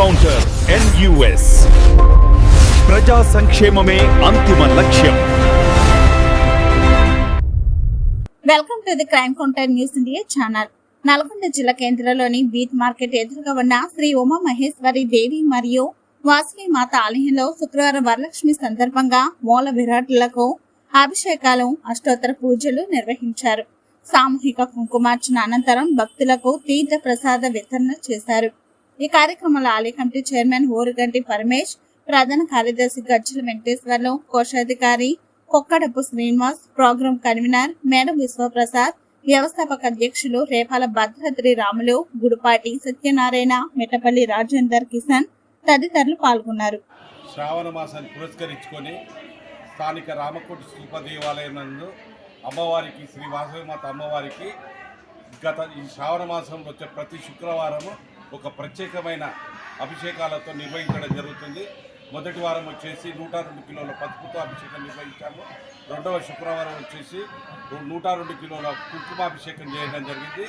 Encounter NUS ప్రజా సంక్షేమమే అంతిమ లక్ష్యం welcome to the crime counter news India channel Nalgonda జిల్లా కేంద్రంలోని బీట్ మార్కెట్ ఎదురుగా ఉన్న శ్రీ ఉమా మహేశ్వరి దేవి మరియు వాసవి మాత ఆలయంలో శుక్రవారం వరలక్ష్మి సందర్భంగా మూల విరాట్లకు అభిషేకాలు అష్టోత్తర పూజలు నిర్వహించారు. సామూహిక కుంకుమార్చన అనంతరం భక్తులకు తీర్థ ప్రసాద వితరణ చేశారు. ఈ కార్యక్రమంలో ఆలయ చైర్మన్ ఓరుగంటి పరమేష్ ప్రధాన కార్యదర్శి గజ్జల వెంకటేశ్వర్లు కోశాధికారి Kokkadapu Srinivas programme convener madam Vishwaprasad వ్యవస్థాపక అధ్యక్షులు రేపాల భద్రాద్రి రాములు గుడిపాటి సత్యనారాయణ మిట్టపల్లి రాజేందర్ కిషన్ తదితరులు పాల్గొన్నారు. శ్రావణ మాసాన్ని పురస్కరించుకొని స్థానిక రామకోటి స్థూప దేవాలయం నందు అమ్మవారికి శ్రీ వాసవిమాత అమ్మవారికి గత ఈ శ్రావణ మాసంలో వచ్చే ప్రతి శుక్రవారము ఒక ప్రత్యేకమైన అభిషేకాలతో నిర్వహించడం జరుగుతుంది. మొదటి వారం వచ్చేసి నూట రెండు కిలోల పసుపుతో అభిషేకం నిర్వహించాము. రెండవ శుక్రవారం వచ్చేసి నూట రెండు కిలోల కుంకుమాభిషేకం చేయడం జరిగింది.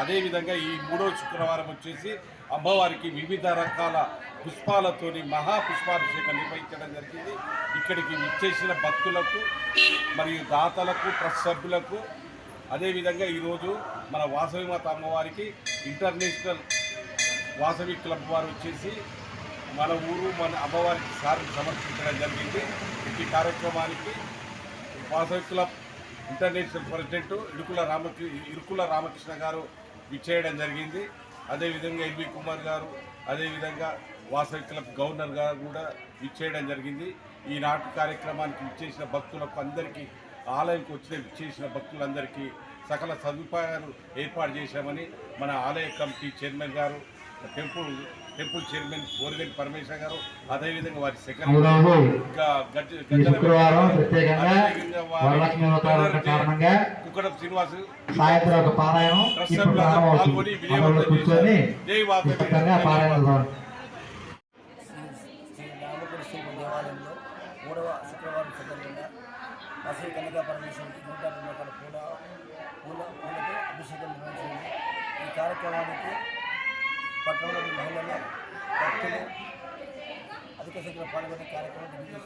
అదేవిధంగా ఈ మూడవ శుక్రవారం వచ్చేసి అమ్మవారికి వివిధ రకాల పుష్పాలతోని మహా పుష్పాభిషేకం నిర్వహించడం జరిగింది. ఇక్కడికి విచ్చేసిన భక్తులకు మరియు దాతలకు ట్రస్ట్ సభ్యులకు అదేవిధంగా ఈరోజు మన వాసవిమాత అమ్మవారికి ఇంటర్నేషనల్ వాసవి క్లబ్ వారు వచ్చేసి మన ఊరు మన అమ్మవారికి సార్ సమర్పించడం జరిగింది. ఈ కార్యక్రమానికి Vasavi club international president Irukula Ramakrishna Irukula Ramakrishna గారు విచ్చేయడం జరిగింది. అదేవిధంగా ఎల్వి కుమార్ గారు అదేవిధంగా వాసవి క్లబ్ గవర్నర్ గారు కూడా విచ్చేయడం జరిగింది. ఈనాటి కార్యక్రమానికి విచ్చేసిన భక్తులకు అందరికీ ఆలయంకి వచ్చిన విచ్చేసిన భక్తులందరికీ సకల సదుపాయాలు ఏర్పాటు చేశామని మన ఆలయ కమిటీ చైర్మన్ గారు temple temple chairman Origanti Parameshwara గారు అదేవిధంగా వారి సెక్రటరీ శుక్రవారం ప్రత్యేకంగా వరలక్ష్మి కారణంగా కుక్కడం శ్రీనివాసు సాయంత్రం ఒక పారాయణం ఇప్పుడు ప్రారంభమవుతుంది. అందులో కూర్చొని పారాయణ దేవాలయంలో మూడవ శుక్రవారం సందర్భంగా వసతి కన్యకా పరమేశ్వరికి నూట రెండు రకాల పూల పూల పూలతో అభిషేకం నిర్వహించింది ఈ కార్యక్రమానికి पटना महिला अधिक संख्य में पागे कार्यक्रम धन्यवाद